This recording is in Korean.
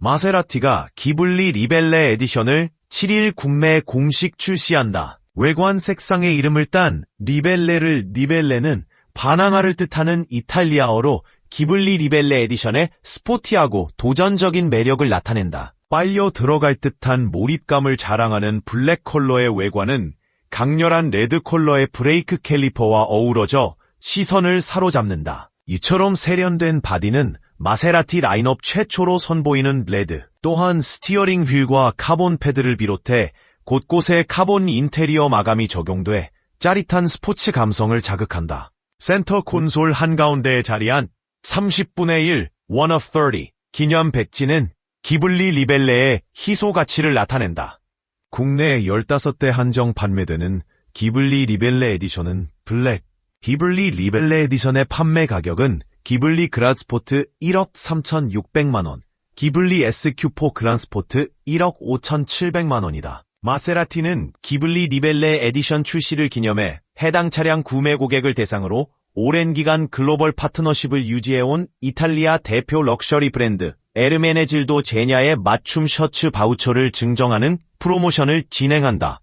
마세라티가 기블리 리벨레 에디션을 7일 국내에 공식 출시한다. 외관 색상의 이름을 딴 리벨레를 리벨레는 반항아를 뜻하는 이탈리아어로 기블리 리벨레 에디션의 스포티하고 도전적인 매력을 나타낸다. 빨려 들어갈 듯한 몰입감을 자랑하는 블랙 컬러의 외관은 강렬한 레드 컬러의 브레이크 캘리퍼와 어우러져 시선을 사로잡는다. 이처럼 세련된 바디는 마세라티 라인업 최초로 선보이는 레드, 또한 스티어링 휠과 카본 패드를 비롯해 곳곳에 카본 인테리어 마감이 적용돼 짜릿한 스포츠 감성을 자극한다. 센터 콘솔 한가운데에 자리한 30분의 1, one of 30 기념 백지는 기블리 리벨레의 희소 가치를 나타낸다. 국내 15대 한정 판매되는 기블리 리벨레 에디션은 블랙, 기블리 리벨레 에디션의 판매 가격은 기블리 그란스포트 1억 3,600만원, 기블리 SQ4 그란스포트 1억 5,700만원이다. 마세라티는 기블리 리벨레 에디션 출시를 기념해 해당 차량 구매 고객을 대상으로 오랜 기간 글로벌 파트너십을 유지해온 이탈리아 대표 럭셔리 브랜드 에르메네질도 제냐의 맞춤 셔츠 바우처를 증정하는 프로모션을 진행한다.